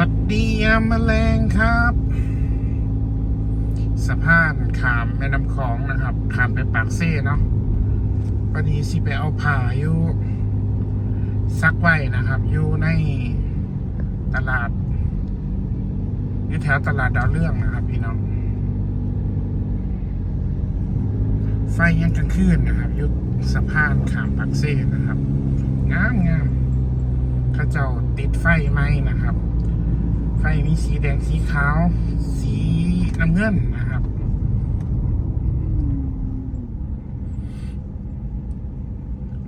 วัสดียามแมลงครับ สะพานขามแม่น้ำคลองนะครับ ขามไปปากเซ่เนาะพอดีสิไปเอาผ่าอยู่ซักไว้นะครับ อยู่ในตลาดอยู่แถวตลาดดาวเรื่องนะครับ พี่น้อง ไฟยังกลางคืนนะครับ ยุสะพานขามปักเซ่นะครับ งามงามข้าเจ้าติดไฟไหมนะครับ ไฟมีสีแดงสีขาว สีน้ำเงินนะครับ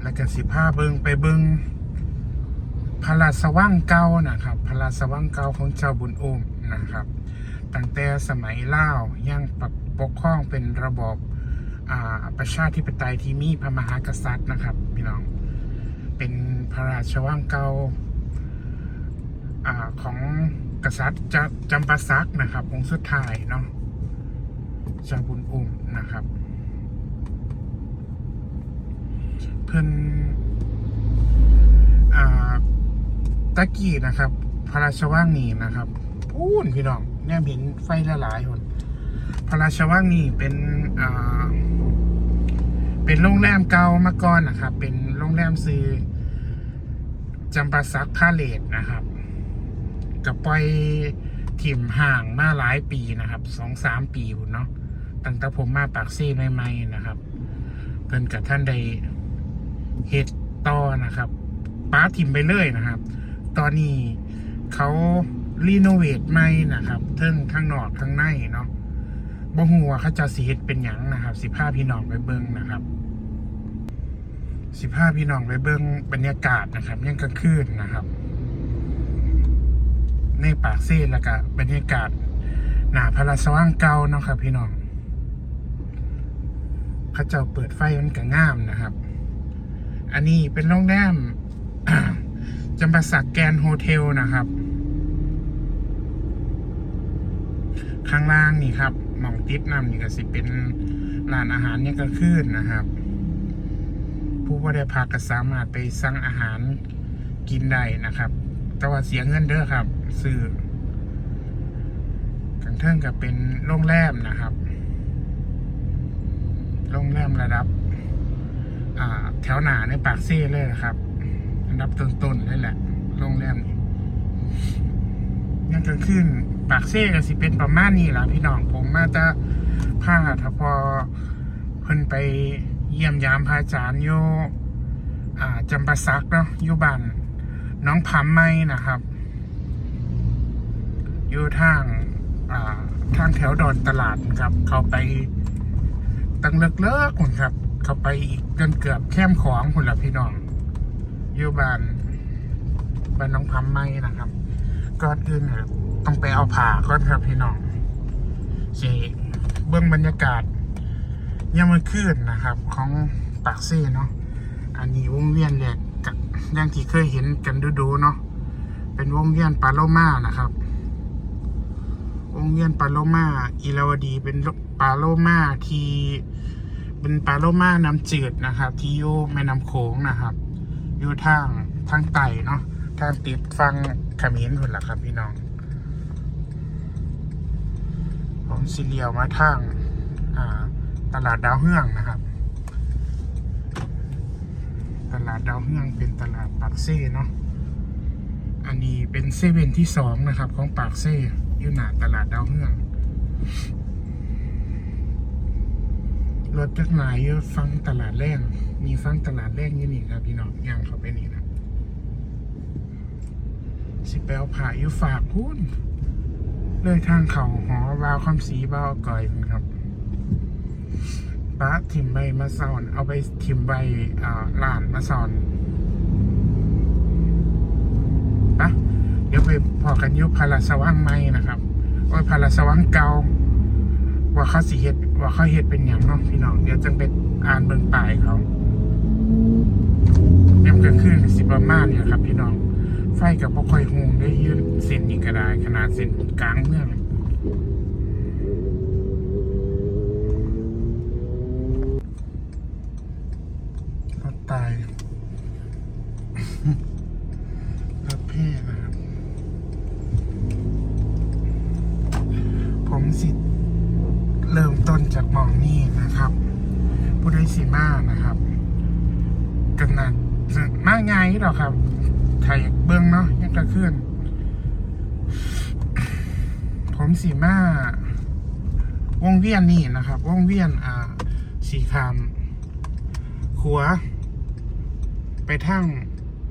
แล้วก็สิผ้าเบิงไปเบิงพระราชวังเก่านะครับพระราชวังเก่าของเจ้าบุญโอมนะครับ ตั้งแต่สมัยเล่าวยังปกครองเป็นระบอบอาประชาธิปไตยที่มีพระมหากษัตริย์นะครับพี่น้อง เป็นพระราชวังเก่าอาของ กษัตริย์จจำปาสักนะครับ องค์สุดท้ายเนาะจาบุญอุ้มนะครับ เพิ่นตะกี้นะครับ พระราชวังนี่นะครับพูนพี่น้องเนี่ยเห็นไฟละหลายคนพระราชวังนี่เป็นเป็นโรงแรมเก่ามาก่อนนะครับ เป็นโรงแรมซื้อจำปาซักพาเลตนะครับ กับปล่อยถิ่มห่างมาหลายปีนะครับสองสามปีเนาะตั้งแต่ผมมาปากซี่ใหม่ๆนะครับ เพิ่นกับท่านใดเฮ็ดต่อนะครับป้าถิ่มไปเลยนะครับ ตอนนี้เขารีโนเวทใหม่นะครับทั้งข้างนอกข้างในเนาะบ่ฮู้ว่าเขาจะสิเฮ็ดเป็นหยังนะครับ สิพาพี่น้องไปเบิ่งนะครับ สิพาพี่น้องไปเบิ่งบรรยากาศนะครับยังกลางคืนนะครับ ในปากซ่แล้วก็บรรยากาศหนาพระราชวังเก่าเนาะครับพี่น้องเขาเจ้าเปิดไฟมันก็งามนะครับ อันนี้เป็นโรงแรมจำปาสักแกนโฮเทลนะครับ ข้างล่างนี่ครับมองติดน้ำนี่ก็สิเป็นร้านอาหารเนี่ยก็ขึ้นนะครับ ผู้ว่าได้พักก็สามารถไปสั่งอาหารกินได้นะครับ แต่ว่าเสียเงินเด้อครับ ซื้อกันเทิงกับเป็นโรงแรมนะครับ โรงแรมระดับแถวหนาในปากเซ่เลยนะครับ อันดับต้นๆเลยแหละ โรงแรมนี้ยังกลางคืนปากเซ่ก็สิเป็นประมาณนี้แหละพี่น้องผมมาจะพาถ้าพอเพิ่นไปเยี่ยมยามพาจารย์อยู่อ่าจำปาสักเนาะอยู่บ้านน้องพัมไม่นะครับ อยู่ทางอ่าทางแถวดอนตลาดครับ เขาไปตั้งเลิกเลิกคนครับ เขาไปอีกเกินเกือบแค้มของคนละพี่น้องอยู่บ้านบ้านน้องพัมไม่นะครับก่อนอื่นเนี่ยต้องไปเอาผ่าก่อนครับพี่น้องเจเบื้องบรรยากาศยามมันขึ้นนะครับ ของปากซี่เนาะอันนี้วงเวียนเนี่ยกับอย่างที่เคยเห็นกันดูๆเนาะเป็นวงเวียนปาโลมานะครับ วงเวียนปาโลมาอีลาวดีเป็นปาโลมาที่เป็นปาโลมาน้ำจืดนะครับ ที่อยู่แม่น้ำโขงนะครับ อยู่ทางทางไต่เนาะทางติดฟังขมิ้นคนละครับพี่น้องผมสิเลียวมาทางตลาดดาวเฮืองนะครับ ตลาดดาวเฮืองเป็นตลาดปากเซ่เนาะอันนี้เป็นเซเว่นที่สองนะครับ ของปากเซ่ อยู่หน้าตลาดดาวเฮือง รถจักรหลายอยู่ฟังตลาดแรกมีฟังตลาดแรกอยู่นี่ครับพี่น้องย่างเขาไปนี่นะสิไปเอาผ่าอยู่ฝากพูนเลยทางเขาหอวาวคำสีบ้าวก่อยครับป้าทิมใบมาสอน เอาไปทิมใบอ่าลานมาสอน เดี๋ยวไปพอกันยุพาราสว่างไม่นะครับวอนพาราสว่างเก่าว่าเขาสีเห็ดว่าเขาเห็ดเป็นอย่างน้องพี่น้องเดี๋ยวจังไปอ่านเบิ่งปลายเขาเดี๋ยวก็ขึ้นสิประมาณเนี่ยครับ พี่น้องไฟกับบ่ค่อยหงได้ยืนเส้นนี้ก็ได้ขนาดเส้นกลางเมือง ไงหรอกครับไทยเบื้องเนาะยังกระเคลื่อน ผมสีมาวงเวียนนี่นะครับ วงเวียนอ่าสีคามขัว ไปทาง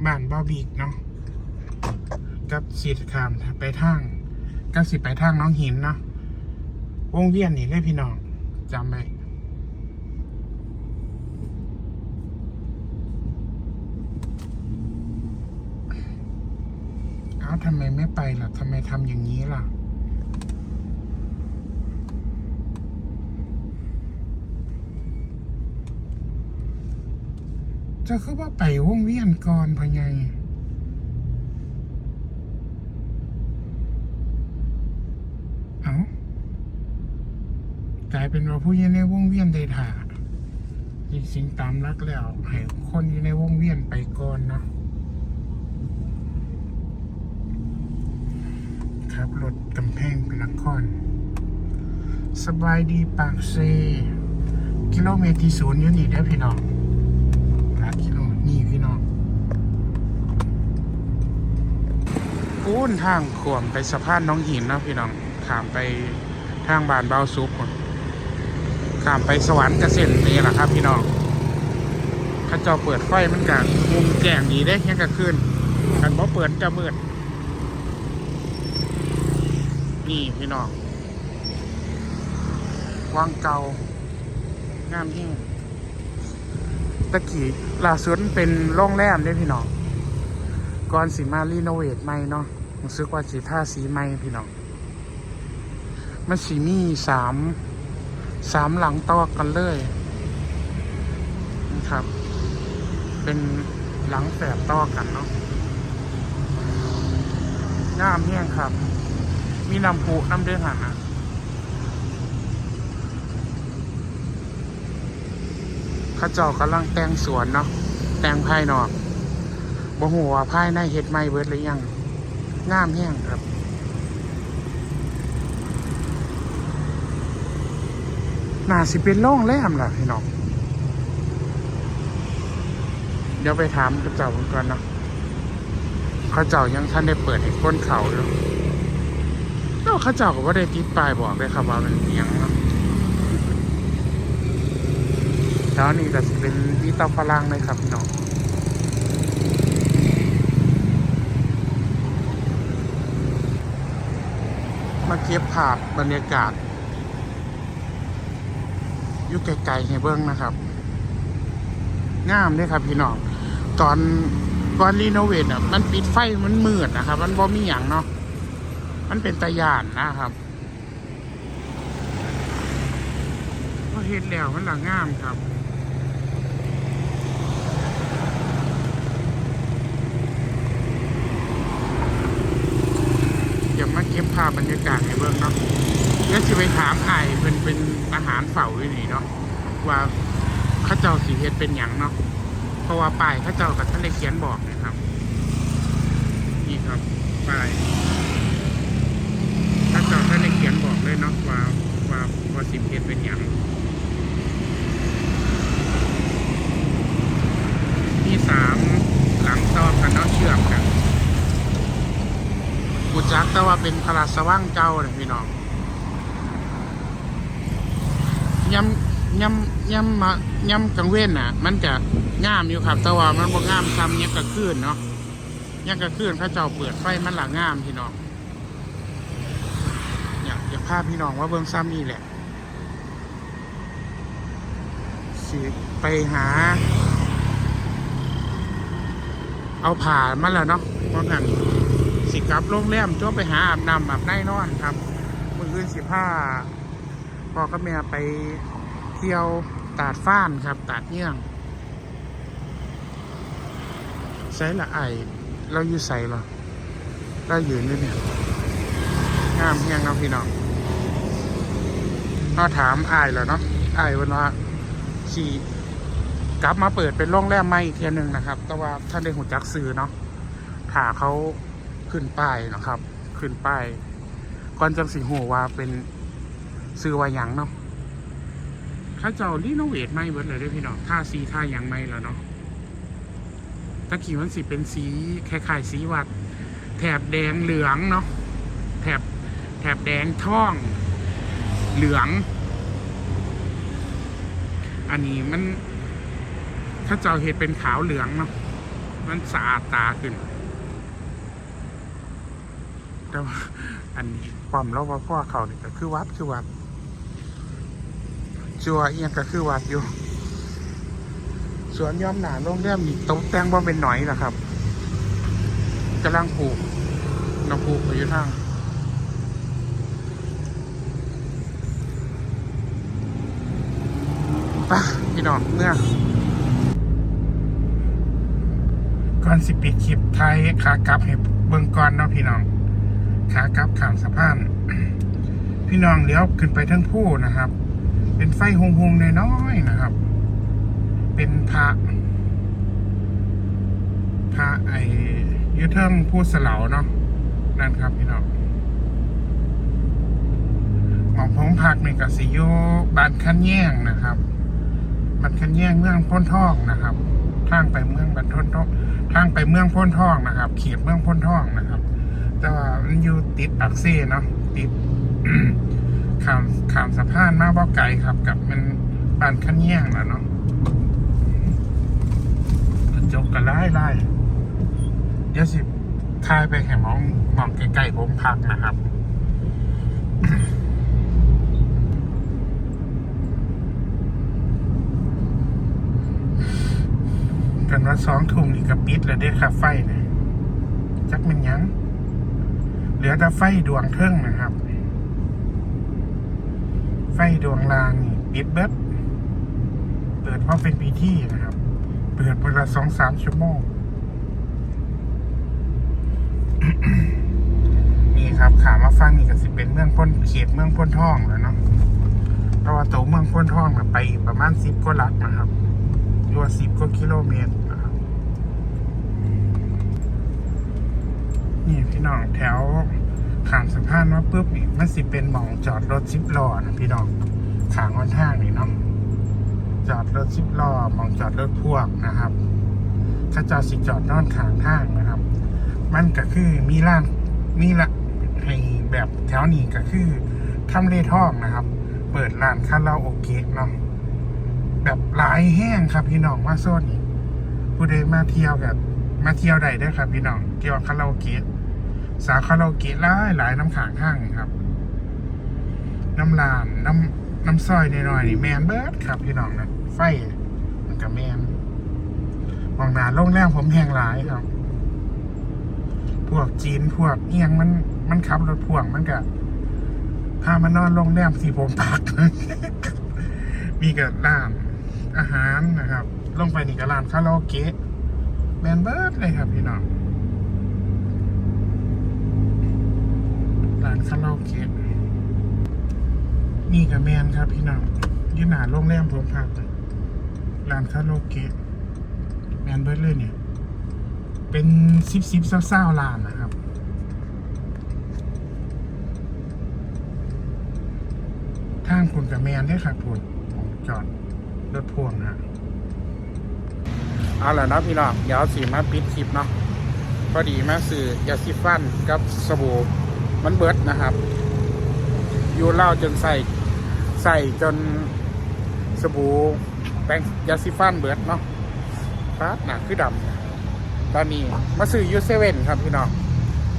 บ้านบ้าบีกเนาะกับสีคามไปทางกับสิไปทางน้องหินเนาะวงเวียนนี่เลยพี่น้องจำไว้เอ้า ทำไมไม่ไปล่ะทำไมทำอย่างนี้ล่ะ จะคือว่าไปวงเวียนก่อนพะไงเอากลายเป็นว่าผู้อยังในวงเวียนได้ถ่าจริงตามรักแล้วให้คนอยู่ในวงเวียนไปก่อนเนาะ ครับรถกำแพงเป็นนครสบายดีปากเซ กิโลเมตรที่ศูนย์อยู่นี่ได้พี่น้องลักกิโลนี่พี่น้องปูนทางขวมไปสะพานน้องหินนะพี่น้องข้ามไปทางบ้านเบาซุปข้ามไปสวรรค์เกษตรนี่แหละครับพี่น้องเข้าจ้าเปิดไฟมันกะมุมแจ้งดีได้ยังกะคืนกันบ่เปิดจะมืด นี่พี่น้องวังเก่างามยิ่งตะกี้ล่าสุดเป็นโรงแรมได้พี่น้องก่อนสีมารีโนเวทใหม่เนาะรู้สึกว่าสีท่าสีใหม่พี่น้องมันสีมีสามสามหลังต่อกันเลยนะครับ เป็นหลังแฝดต่อกันเนาะงามแห้งครับ มีน้ำพุน้ำเดือดหันนะข้าเจ้ากำลังแต่งสวนเนาะแต่งภายนอกบ่หัวภายในเฮ็ดไม่เบิดหรือยังงามแห้งครับน่าสิเป็นโล่งแรมล่ะพี่น้องเดี๋ยวไปถามข้าเจ้าเพิ่นก่อนเนาะข้าเจ้ายังท่านได้เปิดให้คนเขาอยู่แล้ว เขาเจ้าก็บ่ได้ติดป้ายบอกเลยครับว่ามันอิหยังเนาะแล้วนี่ก็จะเป็นที่เตาฝรั่งเลยครับพี่น้องมาเก็บภาพบรรยากาศอยู่ไกลๆให้เบิ้งนะครับ งามเลยครับพี่น้อง ตอนก่อนรีโนเวทอะ มันปิดไฟมันมืดนะครับ มันบ่มีอย่างเนาะ มันเป็นตะยานนะครับก็เห็นแล้วมันละงามครับอย่ามาเก็บภาพบรรยากาศให้เบิ่งเนาะแล้วจะไปถามไอ้เป็นเป็นอาหารเฝ้าอยู่นี่เนาะว่าข้าเจ้าสีเฮ็ดเป็นหยังเนาะเพราะว่าป้ายข้าเจ้ากับท่านได้เขียนบอกนะครับ นี่ครับป้ายเข้าเจ้าท่านได้เขียนบอกเลยเนาะว่าว่าว่าสิเฮ็ดเป็นหยังมีสามหลังต่อกันเนาะเชื่อมกัน กูจักแต่ว่า เป็นพลาสว่างเก่าเลยพี่น้องยำยำยำมายำกังเว้นน่ะ มันจะงามอยู่ครับแต่ว่ามันบ่งามซ้ำยังกระคืนเนาะยังกระคืนพระเจ้าเปิดไฟมันหลังงามพี่น้องเนี่ยอยากพาพี่น้องว่าเบิ่งซ้ำนี่แหละสิไปหา เอาผ่ามาแล้วเนาะเพราะงั้น สิกลับโรงแรมจ้วไปหาอาบน้ำอาบในนอนครับมืออื่นสิผ้าพ่อกับแม่ไปเที่ยวตาดฟ้านครับ ตาดเงี้ยงใส่ละไอเราอยู่ใส่หรอเราอยู่นี่เนี่ยงามเฮียงเนาะพี่น้องเราถามไอายแล้วเนาะไอวันว่าสี่กลับมาเปิดเป็นโรงแรมใหม่อีกเทียหนึ่งนะครับ แต่ว่าท่านได้หูจักซื้อเนาะถ้าเขา ขึ้นป้ายนะครับ ขึ้นป้ายก่อนจังสีหัวว่าเป็นซื้อว่ายังเนาะเขาเจ้ารีโนเวทใหม่เบิดเลยด้อพี่น้องท่าสีท่ายังใหม่แล้วเนาะตะกี้มันสิเป็นสีคล้ายๆสีวัด แถบแดงเหลืองเนาะแถบแถบแดงท่อง เหลือง อันนี้มันถ้าเจ้าเห็ดเป็นขาวเหลืองเนาะมันสะอาดตาขึ้น แต่ว่าอันนี้ป้อมรปภเขานี่ก็คือวัดคือวัดจัวเอียงก็คือวัดอยู่ สวนย้อมหนาโรงแรมนี่ตกแต่งบ่เป็นหน่อยนะครับกำลังปลูกน้ำปลูกอยู่ทางไปะพี่น้องเมื่อก่อนสิปิดคลิปไทยขากลับให้เบิ่งก่อนเนาะพี่น้อง ขากลับข้ามสะพาน พี่น้องเลี้ยวขึ้นไปทั้งผู้นะครับ เป็นไฟหงหงๆน้อยๆนะครับ เป็นพระพระไอยุทธเทิงผู้สลาเนาะนั่นครับพี่น้องหมองพงพักหนึ่งกับสิโยบานขันแย่งนะครับบานขันแย่งเมืองพ้นทองนะครับ ทางไปเมืองบันทนทองทางไปเมืองพ้นทองนะครับ เขียดเมืองพ้นทองนะครับ แต่ว่ามันอยู่ติดปักเซ่เนาะติดขามขามสะพานมาบ่ไกลครับ กับมันบานขั้นแย่งแล้วเนาะกระจกกระไล่ไล่เดี๋ยวสิทายไปแห่มองมองใกล้ๆผมพักนะครับกันว่าสองทุ่มนี่ก็ปิดแล้วเด้ค่ะไฟเนี่ยจักมันยัง เหลือแต่ไฟดวงเทิงนะครับ ไฟดวงรางนี่ปิดเบิดเปิดเพราะเป็นพิธีนะครับ เปิดเวลาสองสามชั่วโมงนี่ครับขามาฟังนี่ก็สิเป็นเมืองพ้นเขตเมืองพ้นท่องแล้วเนาะเพราะว่าตัวเมืองพ้นท่องไปประมาณสิบกว่าลักนะครับหรือว่สิบกว่ากิโลเมตร นี่พี่น้องแถวขามสะพานมาปุ๊บนี่มันสิเป็นหมองจอดรถสิบล้อนะพี่น้องขางวันทางนี่เนาะจอดรถสิบล้อมองจอดรถพ่วงนะครับถ้าจอดสิจอดนอนขางทางนะครับ มันก็คือมีร้านมีละให้แบบแถวนี้ก็คือทำเลท่องนะครับ เปิดร้านคาราโอเกะเนาะแบบหลายแห้งครับพี่น้องมาโซนนี้ผู้ใดมาเที่ยวกับมาเที่ยวใดได้ครับพี่น้องเกี่ยวกับคาราโอเกะ สาคาราโอเกะหลายหลายน้ำขางห้างครับ น้ำลานน้ำน้ำซอยน้อยๆนี่แมนเบิร์ดครับพี่น้องนะไฟมันกับแมนมองหนาโรงแรมผมแหงหลายครับ พวกจีนพวกเอียงมันมันขับรถพ่วงมันก็พามานอนโรงแรมที่ผมพัก มีกับร้านอาหารนะครับ ลงไปนี่กับร้านคาราโอเกะแมนเบิร์ดเลยครับพี่น้อง ร้านคาราโอเกะนี่กับแมนครับพี่น้องยืนหนาโรงแรมผมพักเลยร้านคาราโอเกะแมนเบิร์ดเลยเนี่ย เป็นซิบซิบเศร้าๆลานนะครับทางคุณกับแมนได้ครับคุณจอดรถพ่วงฮะเอาล่ะนะพี่น้องเดี๋ยวสีมาปิดคลิปเนาะพอดีมาสื่อยาซิฟันกับสบู่ มันเบิดนะครับ อยู่เล่าจนใส่ใส่จนสบู่แป้งยาซิฟันเบิดเนาะปั๊บหนักคือดำตอนนี้มาซื้อยูเซเว่นครับพี่น้อง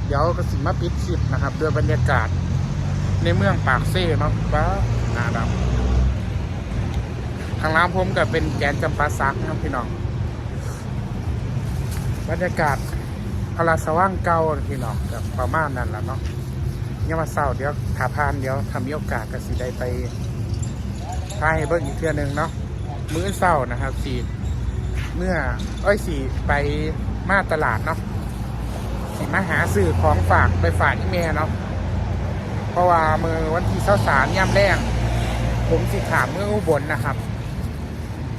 เดี๋ยวก็สิมาปิดคลิปนะครับด้วยบรรยากาศในเมืองปากเซ่เนาะป้าหนาดำทางร้านผมก็เป็นแกนจำปาซักนะครับพี่น้องบรรยากาศพลาสว่างเก่าพี่น้องกับประมาณนั้นแหละเนาะ เนี่ยมาเศร้าเดี๋ยวถาพานเดี๋ยวทำมีโอกาสก็สิได้ไปพายเบิ้งอีกเทื่อหนึงเนาะมื้อเศร้านะครับสีเมื่อเอ้ยสี่ไปมาตลาดเนาะสิมาหาสื่อของฝากไปฝากอีเมลเนาะเพราะว่ามือวันที่เช้าสารย่ำแรงผมสิขามเมื่ออุบลนนะครับ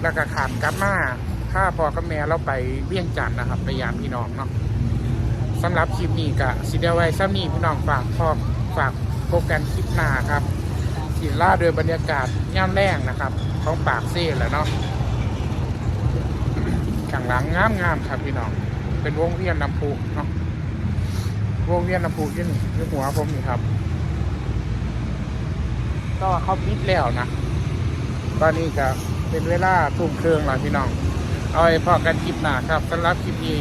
แล้วก็ขามกับมาถ้าพอกับแม่เราไปเวียงจันทน์นะครับไปยามพี่น้องเนาะสำหรับคลิปนี้ก็สิเดียวไว้ซ้ำนี้พี่น้องฝากพร้อม ฝากโปรแกรมคลิปหน้าครับสิล่าโดยบรรยากาศย่ามแรงนะครับของปากเซ่แหละเนาะข้างหลังงามงามๆครับพี่น้อง เป็นวงเวียนน้ำพุเนาะวงเวียนน้ำพุที่นี่ที่หัวผมนี่ครับ ก็เขาปิดแล้วนะตอนนี้ก็เป็นเวลาทุ่มเครื่องแล้วพี่น้อง เอาไว้พอกันคลิปหน้าครับสำหรับคลิปนี้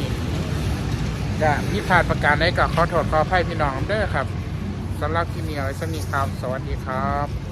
จะพิพาทประการใดก็ขอโทษขออภัยพี่น้องเด้อครับ สำหรับที่มีเอาไว้สนิทครับ สวัสดีครับ